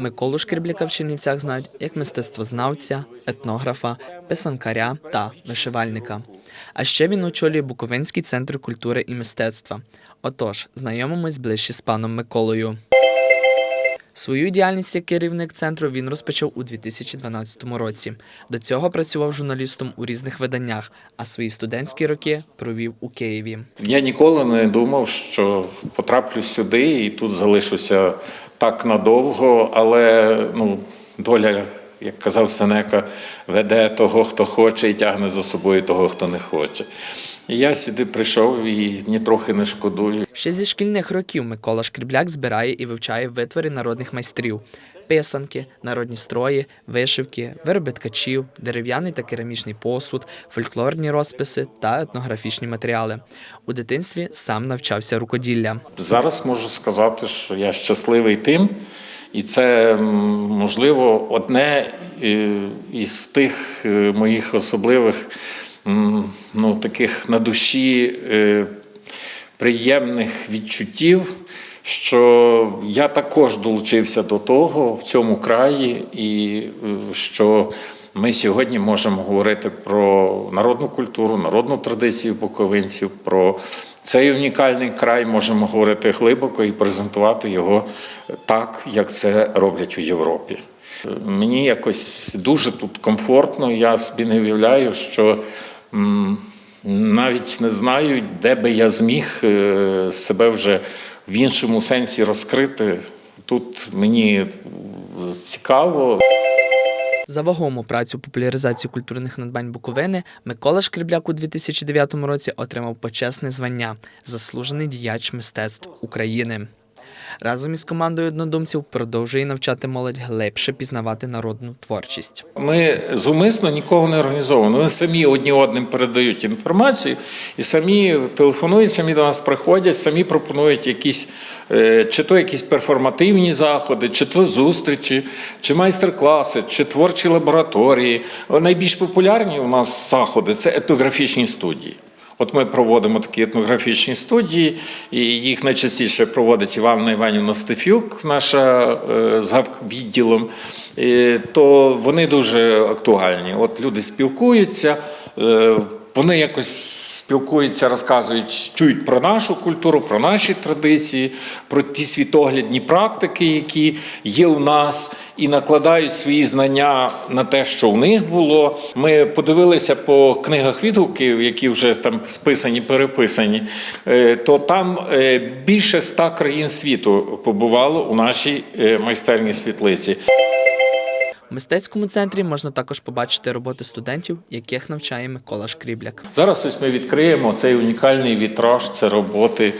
Миколу Шкрібляка в Чернівцях знають як мистецтвознавця, етнографа, писанкаря та вишивальника. А ще він очолює Буковинський центр культури і мистецтва. Отож, знайомимось ближче з паном Миколою. Свою діяльність як керівник центру він розпочав у 2012 році. До цього працював журналістом у різних виданнях, а свої студентські роки провів у Києві. Я ніколи не думав, що потраплю сюди і тут залишуся так надовго, але ну, доля, як казав Сенека, веде того, хто хоче, і тягне за собою того, хто не хоче. Я сюди прийшов і нітрохи не шкодую. Ще зі шкільних років Микола Шкрібляк збирає і вивчає витвори народних майстрів: писанки, народні строї, вишивки, вироби ткачів, дерев'яний та керамічний посуд, фольклорні розписи та етнографічні матеріали. У дитинстві сам навчався рукоділля. Зараз можу сказати, що я щасливий тим, і це можливо одне е, із тих е, моїх особливих ну, таких на душі е, приємних відчуттів, що я також долучився до того в цьому краї, і е, що ми сьогодні можемо говорити про народну культуру, народну традицію буковинців, про цей унікальний край можемо говорити глибоко і презентувати його так, як це роблять у Європі. Мені якось дуже тут комфортно. Я собі не уявляю, що навіть не знаю, де би я зміг е, себе вже в іншому сенсі розкрити. Тут мені цікаво. За вагому працю популяризацію культурних надбань Буковини Микола Шкрібляк у 2009 році отримав почесне звання Заслужений діяч мистецтв України. Разом із командою однодумців продовжує навчати молодь глибше пізнавати народну творчість. Ми зумисно нікого не організовуємо. Вони самі одні одним передають інформацію і самі телефонують, самі до нас приходять, самі пропонують якісь е, чи то якісь перформативні заходи, чи то зустрічі, чи майстер-класи, чи творчі лабораторії. Найбільш популярні у нас заходи це етнографічні студії. От ми проводимо такі етнографічні студії, і їх найчастіше проводить Іванна Іванівна Стефюк, наша е, з відділом. То вони дуже актуальні. От люди спілкуються, е, вони якось спілкуються, розказують, чують про нашу культуру, про наші традиції, про ті світоглядні практики, які є у нас, і накладають свої знання на те, що у них було. Ми подивилися по книгах відгуків, які вже там списані, переписані, е, то там е, більше ста країн світу побувало у нашій е, майстерній світлиці. Мистецькому центрі можна також побачити роботи студентів, яких навчає Микола Шкрібляк. Зараз ось ми відкриємо цей унікальний вітраж. Це роботи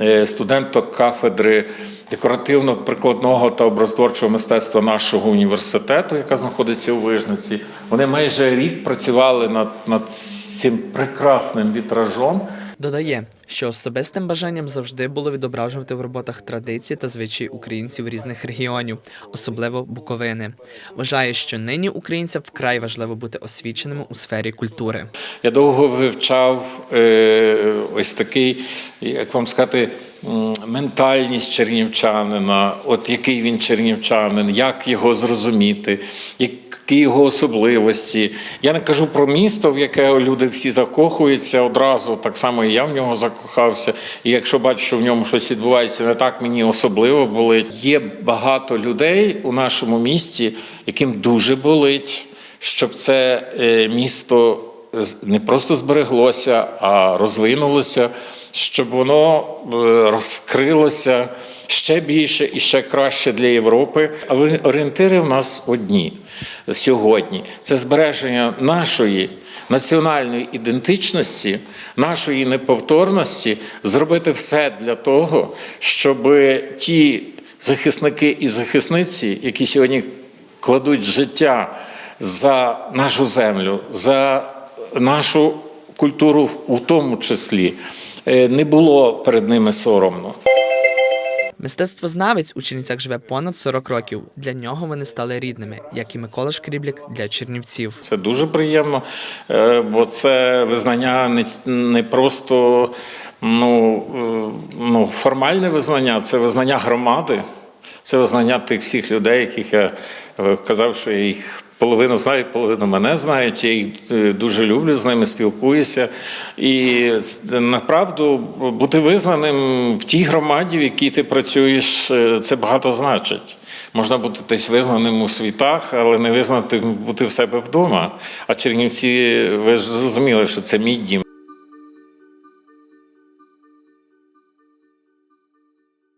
е, студенток кафедри декоративно-прикладного та образотворчого мистецтва нашого університету, яка знаходиться у Вижниці. Вони майже рік працювали над, над цим прекрасним вітражом. Додає, що особистим бажанням завжди було відображувати в роботах традиції та звичаї українців різних регіонів, особливо Буковини. Вважає, що нині українцям вкрай важливо бути освіченими у сфері культури. Я довго вивчав е, ось такий, як вам сказати, ментальність чернівчанина, от який він чернівчанин, як його зрозуміти, які його особливості. Я не кажу про місто, в яке люди всі закохуються одразу, так само і я в нього закохався. І якщо бачу, що в ньому щось відбувається не так, мені особливо болить. Є багато людей у нашому місті, яким дуже болить, щоб це е, місто не просто збереглося, а розвинулося, щоб воно е, розкрилося ще більше і ще краще для Європи. А ви- орієнтири в нас одні сьогодні: це збереження нашої. Національної ідентичності, нашої неповторності, зробити все для того, щоб ті захисники і захисниці, які сьогодні кладуть життя за нашу землю, за нашу культуру, у тому числі, не було перед ними соромно. Мистецтвознавець у Чернівцях живе понад 40 років. Для нього вони стали рідними, як і Микола Шкріблік для чернівців. Це дуже приємно, е, бо це визнання не, не просто ну, е, ну, формальне визнання, це визнання громади. Це визнання тих всіх людей, яких я е, казав, що їх половину знаю, половину мене знають. Я їх е, дуже люблю, з ними спілкуюся. І направду бути визнаним в тій громаді, в якій ти працюєш, е, це багато значить. Можна бути десь визнаним у світах, але не визнати бути в себе вдома. А Чернівці, ви ж зрозуміли, що це мій дім.